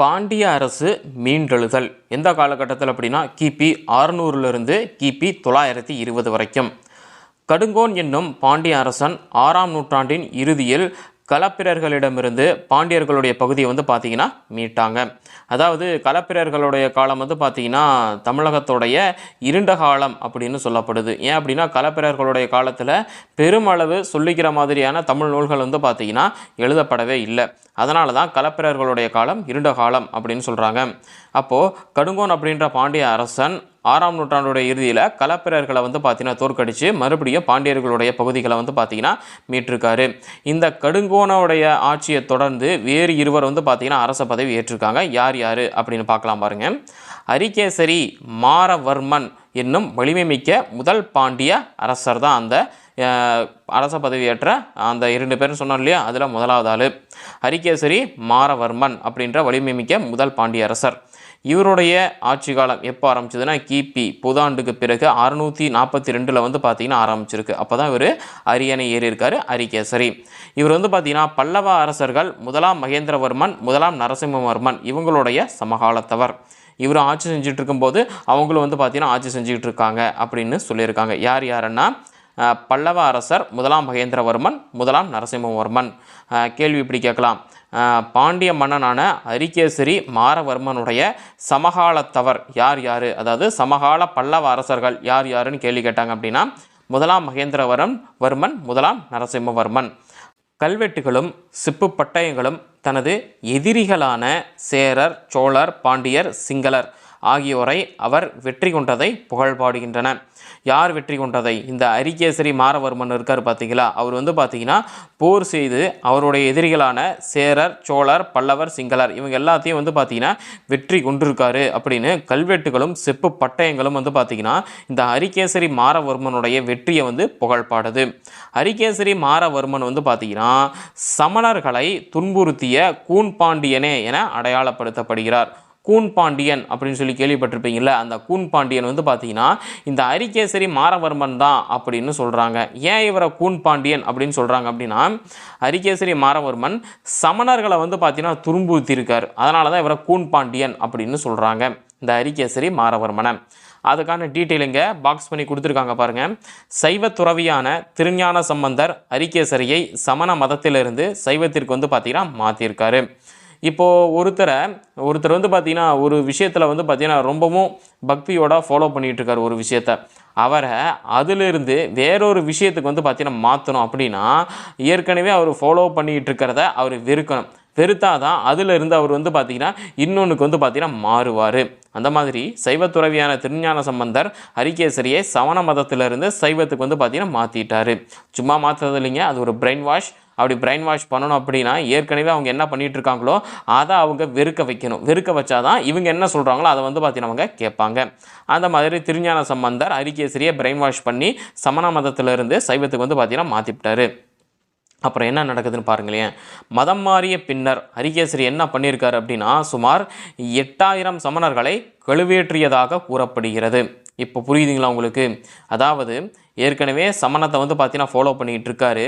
பாண்டிய அரசு மீண்டெழுதல். எந்த காலகட்டத்தில் அப்படின்னா கிபி அறுநூறுலேருந்து கிபி தொள்ளாயிரத்தி இருபது வரைக்கும். கடுங்கோன் என்னும் பாண்டிய அரசன் ஆறாம் நூற்றாண்டின் இறுதியில் களப்பிரர்களிடமிருந்து பாண்டியர்களுடைய பகுதியை வந்து பார்த்திங்கன்னா மீட்டாங்க. அதாவது களப்பிரர்களுடைய காலம் வந்து பார்த்திங்கன்னா தமிழகத்துடைய இருண்ட காலம் அப்படின்னு சொல்லப்படுது. ஏன் அப்படின்னா களப்பிரர்களுடைய காலத்தில் பெருமளவு சொல்லிக்கிற மாதிரியான தமிழ் நூல்கள் வந்து பார்த்திங்கன்னா எழுதப்படவே இல்லை. அதனால தான் களப்பிரர்களுடைய காலம் இருண்ட காலம் அப்படின்னு சொல்கிறாங்க அப்போது கடுங்கோன் அப்படின்ற பாண்டிய அரசன் ஆறாம் நூற்றாண்டுடைய இறுதியில் களப்பிரர்களை வந்து பார்த்தீங்கன்னா தோற்கடித்து மறுபடியும் பாண்டியர்களுடைய பகுதிகளை வந்து பார்த்தீங்கன்னா மீட்டிருக்காரு. இந்த கடுங்கோனுடைய ஆட்சியை தொடர்ந்து வேறு இருவர் வந்து பார்த்தீங்கன்னா அரச பதவி ஏற்றிருக்காங்க. யார் யார் அப்படின்னு பார்க்கலாம் பாருங்க. அரிகேசரி மாரவர்மன் என்னும் வலிமை மிக்க முதல் பாண்டிய அரசர் தான் அந்த அரச பதவியேற்ற அந்த இரண்டு பேரும் சொன்னோம் இல்லையா? அதில் முதலாவது ஆள். ஹரிகேசரி மாரவர்மன் அப்படின்ற வலிமை மிக்க முதல் பாண்டிய அரசர். இவருடைய ஆட்சி காலம் எப்போ ஆரம்பிச்சதுன்னா கிபி புதாண்டுக்கு பிறகு அறுநூற்றி நாற்பத்தி ரெண்டில் வந்து பார்த்தீங்கன்னா ஆரம்பிச்சிருக்கு. அப்போ தான் இவர் அரியணை ஏறியிருக்காரு அரிகேசரி. இவர் வந்து பார்த்திங்கன்னா பல்லவ அரசர்கள் முதலாம் மகேந்திரவர்மன் முதலாம் நரசிம்மவர்மன் இவங்களுடைய சமகாலத்தவர். இவர் ஆட்சி செஞ்சுட்டு இருக்கும்போது அவங்களும் வந்து பார்த்திங்கன்னா ஆட்சி செஞ்சுக்கிட்டு இருக்காங்க அப்படின்னு சொல்லியிருக்காங்க. யார் யாருன்னா பல்லவ அரசர் முதலாம் மகேந்திரவர்மன் முதலாம் நரசிம்மவர்மன். கேள்வி இப்படி கேட்கலாம். பாண்டிய மன்னனான அரிகேசரி மாரவர்மனுடைய சமகாலத்தவர் யார் யார்? அதாவது சமகால பல்லவ அரசர்கள் யார் யாருன்னு கேள்வி கேட்டாங்க அப்படின்னா முதலாம் மகேந்திரவரன் வர்மன் முதலாம் நரசிம்மவர்மன். கல்வெட்டுகளும் சிப்பு பட்டயங்களும் தனது எதிரிகளான சேரர் சோழர் பாண்டியர் சிங்களர் ஆகியோரை அவர் வெற்றி கொண்டதை புகழ்பாடுகின்றன யார் வெற்றி கொண்டதை? இந்த அரிகேசரி மாரவர்மன் இருக்கார் பார்த்தீங்களா அவர் வந்து பார்த்தீங்கன்னா போர் செய்து அவருடைய எதிரிகளான சேரர் சோழர் பல்லவர் சிங்களர் இவங்க எல்லாத்தையும் வந்து பார்த்தீங்கன்னா வெற்றி கொண்டிருக்காரு அப்படின்னு கல்வெட்டுகளும் செப்பு பட்டயங்களும் வந்து பார்த்தீங்கன்னா இந்த அரிகேசரி மாரவர்மனுடைய வெற்றியை வந்து புகழ்பாடுது அரிகேசரி மாரவர்மன் வந்து பார்த்தீங்கன்னா சமணர்களை துன்புறுத்திய கூன்பாண்டியனே என அடையாளப்படுத்தப்படுகிறார். கூன் பாண்டியன் அப்படின்னு சொல்லி கேள்விப்பட்டிருப்பீங்கள அந்த கூன் பாண்டியன் வந்து பார்த்தீங்கன்னா இந்த அரிகேசரி மாரவர்மன் தான் அப்படின்னு சொல்கிறாங்க ஏன் இவரை கூன் பாண்டியன் அப்படின்னு சொல்கிறாங்க அப்படின்னா அரிகேசரி மாரவர்மன் சமணர்களை வந்து பார்த்தீங்கன்னா துன்புறுத்தியிருக்கார் அதனால தான் இவரை கூன் பாண்டியன் அப்படின்னு சொல்கிறாங்க இந்த அரிகேசரி மாரவர்மனை. அதுக்கான டீட்டெயிலுங்க பாக்ஸ் பண்ணி கொடுத்துருக்காங்க பாருங்கள் சைவ துறவியான திருஞான சம்பந்தர் அரிகேசரியை சமண மதத்திலிருந்து சைவத்திற்கு வந்து பார்த்தீங்கன்னா மாற்றிருக்காரு இப்போது ஒருத்தரை ஒருத்தர் வந்து பார்த்தீங்கன்னா ஒரு விஷயத்தில் வந்து பார்த்திங்கன்னா ரொம்பவும் பக்தியோட ஃபாலோ பண்ணிகிட்ருக்கார் ஒரு விஷயத்த. அவரை அதிலிருந்து வேறொரு விஷயத்துக்கு வந்து பார்த்தீங்கன்னா மாற்றணும் அப்படின்னா ஏற்கனவே அவர் ஃபாலோ பண்ணிகிட்டு இருக்கிறத அவர் வெறுக்கணும். வெறுத்தாதான் அதிலிருந்து அவர் வந்து பார்த்தீங்கன்னா இன்னொன்றுக்கு வந்து பார்த்திங்கன்னா மாறுவார். அந்த மாதிரி சைவத்துறவியான திருஞான சம்பந்தர் ஹரிகேசரியை சமண மதத்திலிருந்து சைவத்துக்கு வந்து பார்த்தீங்கன்னா மாற்றிட்டாரு சும்மா மாற்றுறது இல்லைங்க அது ஒரு பிரெயின் வாஷ் அப்படி பிரெயின் வாஷ் பண்ணணும் அப்படின்னா ஏற்கனவே அவங்க என்ன பண்ணிட்டு இருக்காங்களோ அதை அவங்க வெறுக்க வைக்கணும். வெறுக்க வச்சாதான் இவங்க என்ன சொல்கிறாங்களோ அதை வந்து பார்த்தீங்கன்னா அவங்க கேட்பாங்க. அந்த மாதிரி திருஞான சம்பந்தர் ஹரிகேசரியை பிரெயின் வாஷ் பண்ணி சமண மதத்திலிருந்து சைவத்துக்கு வந்து பார்த்தீங்கன்னா மாற்றிவிட்டாரு அப்புறம் என்ன நடக்குதுன்னு பாருங்களேன். மதம் மாறிய பின்னர் ஹரிகேசரி என்ன பண்ணியிருக்காரு அப்படின்னா சுமார் எட்டாயிரம் சமணர்களை கழுவேற்றியதாக கூறப்படுகிறது. இப்போ புரியுதுங்களா உங்களுக்கு? அதாவது ஏற்கனவே சமணத்தை வந்து பார்த்தீங்கன்னா ஃபாலோ பண்ணிக்கிட்டு இருக்காரு.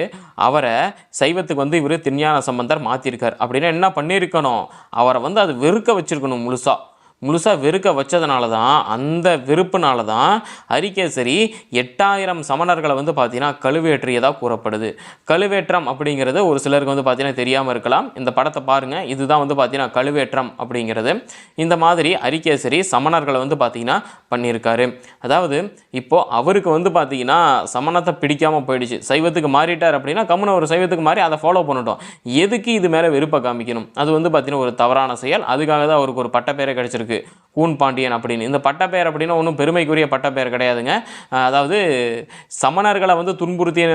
அவரை சைவத்துக்கு வந்து இவர் திருஞான சம்பந்தர் மாற்றிருக்கார் அப்படின்னா என்ன பண்ணியிருக்கணும்? அவரை வந்து அது வெறுக்க வச்சுருக்கணும் முழுசாக முழுசாக வெறுக்க வச்சதுனால தான் அந்த வெறுப்புனால தான் அரிகேசரி எட்டாயிரம் சமணர்களை வந்து பார்த்தீங்கன்னா கழுவேற்றியதாக கூறப்படுது. கழுவேற்றம் அப்படிங்கிறது ஒரு சிலருக்கு வந்து பார்த்தீங்கன்னா தெரியாமல் இருக்கலாம். இந்த படத்தை பாருங்கள் இதுதான் வந்து பார்த்தீங்கன்னா கழுவேற்றம் அப்படிங்கிறது. இந்த மாதிரி அரிகேசரி சமணர்களை வந்து பார்த்தீங்கன்னா பண்ணியிருக்காரு. அதாவது இப்போது அவருக்கு வந்து பார்த்தீங்கன்னா சமணத்தை பிடிக்காமல் போயிடுச்சு. சைவத்துக்கு மாறிட்டார் அப்படின்னா கம்முன ஒரு சைவத்துக்கு மாறி அதை ஃபாலோ பண்ணட்டும். எதுக்கு இது மேலே வெறுப்பை காமிக்கணும்? அது வந்து பார்த்தீங்கன்னா ஒரு தவறான செயல். அதுக்காக தான் அவருக்கு ஒரு பட்டப்பேரை கிடச்சிருக்கு. கூன் பாண்டியன் அப்படின்னு. இந்த பட்டப்பேர் அப்படின்னா ஒன்றும் பெருமைக்குரிய பட்டப்பெயர் கிடையாதுங்க. அதாவது சமணர்களை வந்து துன்புறுத்திய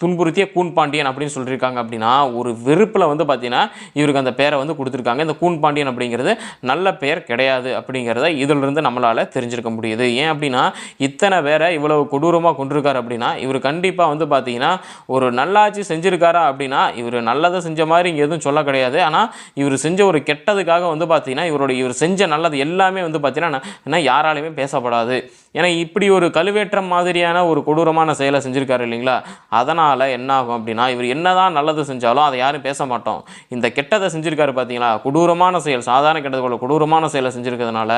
துன்புறுத்திய கூன் பாண்டியன் அப்படின்னு சொல்லியிருக்காங்க அப்படின்னா ஒரு வெறுப்பில் வந்து பார்த்தீங்கன்னா இவருக்கு அந்த பேரை வந்து கொடுத்துருக்காங்க. இந்த கூன் பாண்டியன் அப்படிங்கிறது நல்ல பெயர் கிடையாது அப்படிங்கிறத இதிலிருந்து நம்மளால் தெரிஞ்சிருக்க முடியுது. ஏன் அப்படின்னா இத்தனை பேரை இவ்வளவு கொடூரமாக கொண்டிருக்காரு அப்படின்னா இவர் கண்டிப்பாக வந்து பார்த்தீங்கன்னா ஒரு நல்லாட்சி செஞ்சுருக்காரா அப்படின்னா இவர் நல்லதை செஞ்ச மாதிரி இங்கே எதுவும் சொல்ல கிடையாது. ஆனால் இவர் செஞ்ச ஒரு கெட்டதுக்காக வந்து பார்த்தீங்கன்னா இவருடைய இவர் செஞ்ச நல்ல நல்லது எல்லாமே வந்து பார்த்தீங்கன்னா என்ன யாராலையுமே பேசப்படாது. ஏன்னா இப்படி ஒரு கழுவேற்றம் மாதிரியான ஒரு கொடூரமான செயலை செஞ்சுருக்காரு இல்லைங்களா? அதனால் என்ன ஆகும் அப்படின்னா இவர் என்னதான் நல்லது செஞ்சாலும் அதை யாரும் பேச மாட்டோம். இந்த கெட்டதை செஞ்சுருக்காரு பார்த்தீங்களா கொடூரமான செயல் சாதாரண கெட்டது போல கொடூரமான செயலை செஞ்சுருக்கிறதுனால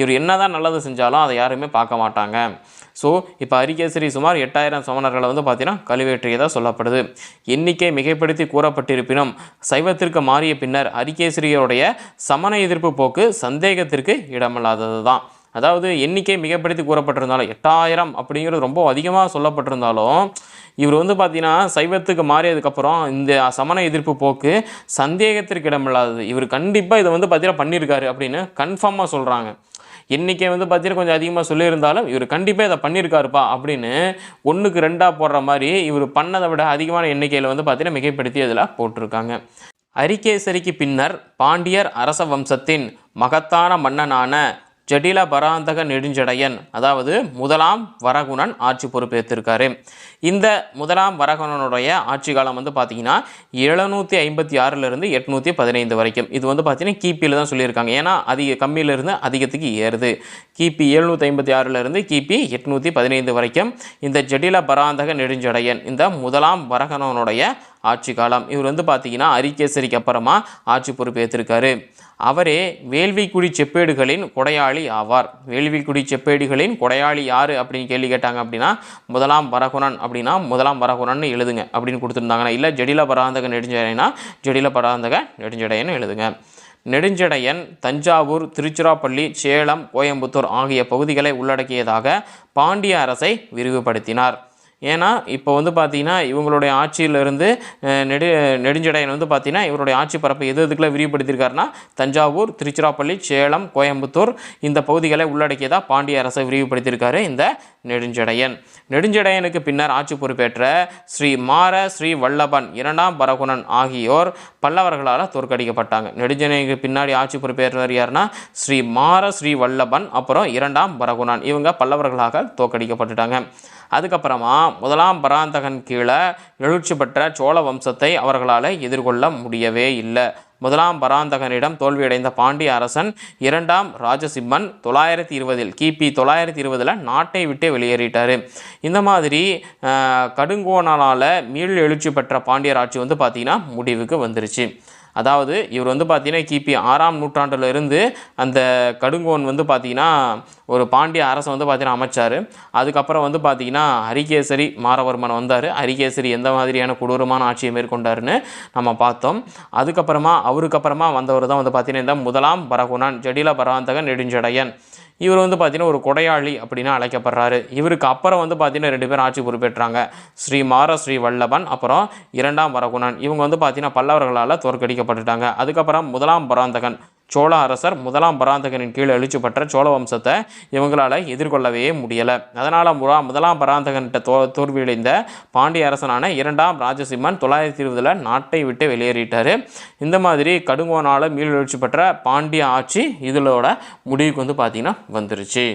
இவர் என்னதான் நல்லது செஞ்சாலும் அதை யாருமே பார்க்க மாட்டாங்க. ஸோ இப்போ அரிகேசரி சுமார் எட்டாயிரம் சமணர்களை வந்து பார்த்தீங்கன்னா கழுவேற்றியதாக சொல்லப்படுது. எண்ணிக்கை மிகைப்படுத்தி கூறப்பட்டிருப்பினும் சைவத்திற்கு மாறிய பின்னர் அரிகேசரியருடைய சமண எதிர்ப்பு போக்கு சந்தேகத்திற்கு இடமில்லாதது தான் அதாவது எண்ணிக்கை மிகப்படுத்தி கூறப்பட்டிருந்தாலும் எட்டாயிரம் அப்படிங்கிறது ரொம்ப அதிகமாக சொல்லப்பட்டிருந்தாலும் இவர் வந்து பார்த்தீங்கன்னா சைவத்துக்கு மாறியதுக்கப்புறம் இந்த சமண எதிர்ப்பு போக்கு சந்தேகத்திற்கு இடமில்லாதது. இவர் கண்டிப்பாக இதை வந்து பார்த்தீங்கன்னா பண்ணியிருக்காரு அப்படின்னு கன்ஃபார்மாக சொல்கிறாங்க எண்ணிக்கை வந்து பார்த்தீங்கன்னா கொஞ்சம் அதிகமாக சொல்லியிருந்தாலும் இவர் கண்டிப்பாக இதை பண்ணியிருக்காருப்பா அப்படின்னு ஒன்றுக்கு ரெண்டாக போடுற மாதிரி இவர் பண்ணதை விட அதிகமான எண்ணிக்கையில் வந்து பார்த்தீங்கன்னா மிகைப்படுத்தி அதில் போட்டிருக்காங்க. அரிகேசரிக்கு பின்னர் பாண்டியர் அரச வம்சத்தின் மகத்தான மன்னனான ஜடில பராந்தக நெடுஞ்சடையன் அதாவது முதலாம் வரகுணன் ஆட்சி பொறுப்பேற்றிருக்காரு. இந்த முதலாம் வரகுணனுடைய ஆட்சி காலம் வந்து பார்த்தீங்கன்னா எழுநூற்றி ஐம்பத்தி ஆறிலிருந்து எட்நூற்றி பதினைந்து வரைக்கும். இது வந்து பார்த்தீங்கன்னா கிபியில் தான் சொல்லியிருக்காங்க. ஏன்னா அதிக கம்மியிலிருந்து அதிகத்துக்கு ஏறுது. கிபி எழுநூற்றி ஐம்பத்தி ஆறிலிருந்து கிபி எட்நூற்றி பதினைந்து வரைக்கும் இந்த ஜட்டில பராந்தக நெடுஞ்சடையன் இந்த முதலாம் வரகணனுடைய ஆட்சி காலம். இவர் வந்து பார்த்தீங்கன்னா அரிகேசரிக்கு அப்புறமா ஆட்சி பொறுப்பேற்றிருக்காரு அவரே வேள்விக்குடி செப்பேடுகளின் கொடையாளி ஆவார். வேள்விக்குடி செப்பேடுகளின் கொடையாளி யார் அப்படின்னு கேள்வி கேட்டாங்க அப்படின்னா முதலாம் வரகுணன் அப்படின்னா முதலாம் வரகுணன் எழுதுங்க அப்படின்னு கொடுத்துருந்தாங்கன்னா இல்லை ஜடில பராந்தக நெடுஞ்சடையனா ஜடில பராந்தக நெடுஞ்சடையன்னு எழுதுங்க. நெடுஞ்சடையன் தஞ்சாவூர் திருச்சிராப்பள்ளி சேலம் கோயம்புத்தூர் ஆகிய பகுதிகளை உள்ளடக்கியதாக பாண்டிய அரசை விரிவுபடுத்தினார். ஏன்னா இப்போ வந்து பார்த்திங்கன்னா இவங்களுடைய ஆட்சியிலிருந்து நெடு நெடுஞ்சடையன் வந்து பார்த்தீங்கன்னா இவருடைய ஆட்சி பரப்பை எது எதுக்குள்ள விரிவுபடுத்தியிருக்காருன்னா தஞ்சாவூர் திருச்சிராப்பள்ளி சேலம் கோயம்புத்தூர் இந்த பகுதிகளை உள்ளடக்கியதாக பாண்டிய அரசை விரிவுபடுத்தியிருக்காரு இந்த நெடுஞ்சடையன். நெடுஞ்சடையனுக்கு பின்னர் ஆட்சி பொறுப்பேற்ற ஸ்ரீ மார ஸ்ரீ வல்லபன் இரண்டாம் பரகுணன் ஆகியோர் பல்லவர்களால் தோற்கடிக்கப்பட்டாங்க. நெடுஞ்சடையனுக்கு பின்னாடி ஆட்சி பொறுப்பேற்றவர் யாருன்னா? ஸ்ரீ மார ஸ்ரீ வல்லபன் அப்புறம் இரண்டாம் பரகுணன். இவங்க பல்லவர்களாக தோற்கடிக்கப்பட்டுட்டாங்க. அதுக்கப்புறமா முதலாம் பராந்தகன் கீழே எழுச்சி பெற்ற சோழ வம்சத்தை அவர்களால் எதிர்கொள்ள முடியவே இல்லை. முதலாம் பராந்தகனிடம் தோல்வியடைந்த பாண்டிய அரசன் இரண்டாம் ராஜசிம்மன் தொள்ளாயிரத்தி இருபதில் கிபி தொள்ளாயிரத்தி இருபதில் நாட்டை விட்டே வெளியேறிட்டார். இந்த மாதிரி கடுங்கோணலால் மீள் எழுச்சி பெற்ற பாண்டியர் ஆட்சி வந்து பார்த்திங்கன்னா முடிவுக்கு வந்துருச்சு. அதாவது இவர் வந்து பார்த்தீங்கன்னா கிபி ஆறாம் நூற்றாண்டில் இருந்து அந்த கடுங்கோன் வந்து பார்த்தீங்கன்னா ஒரு பாண்டிய அரசை வந்து பார்த்தீங்கன்னா அமைச்சார். அதுக்கப்புறம் வந்து பார்த்தீங்கன்னா ஹரிகேசரி மாரவர்மன் வந்தார். ஹரிகேசரி எந்த மாதிரியான கொடூரமான ஆட்சியை மேற்கொண்டாருன்னு நம்ம பார்த்தோம். அதுக்கப்புறமா அவருக்கு அப்புறமா வந்தவர் தான் வந்து பார்த்தீங்கன்னா இந்த முதலாம் பரகுணன் ஜடில பராந்தகன் நெடுஞ்சடையன். இவர் வந்து பார்த்தீங்கன்னா ஒரு கொடையாளி அப்படின்னு அழைக்கப்படுறாரு. இவருக்கு அப்புறம் வந்து பார்த்தீங்கன்னா ரெண்டு பேரும் ஆட்சி பொறுப்பேற்றாங்க ஸ்ரீ மார ஸ்ரீ வல்லபன் அப்புறம் இரண்டாம் வரகுணன். இவங்க வந்து பார்த்தீங்கன்னா பல்லவர்களால் தோற்கடிக்கப்பட்டுட்டாங்க. அதுக்கப்புறம் முதலாம் பராந்தகன். சோழ அரசர் முதலாம் பராந்தகனின் கீழ் எழுச்சி பெற்ற சோழ வம்சத்தை இவங்களால் எதிர்கொள்ளவே முடியலை. அதனால் முறா முதலாம் பராந்தகன்கிட்ட தோ தோல்வியடைந்த பாண்டிய அரசனான இரண்டாம் ராஜசிம்மன் தொள்ளாயிரத்தி இருபதில் நாட்டை விட்டு வெளியேறிட்டார். இந்த மாதிரி கடுங்கோனால் மீள் எழுச்சி பெற்ற பாண்டிய ஆட்சி இதிலோட முடிவுக்கு வந்து பார்த்திங்கன்னா வந்துருச்சு.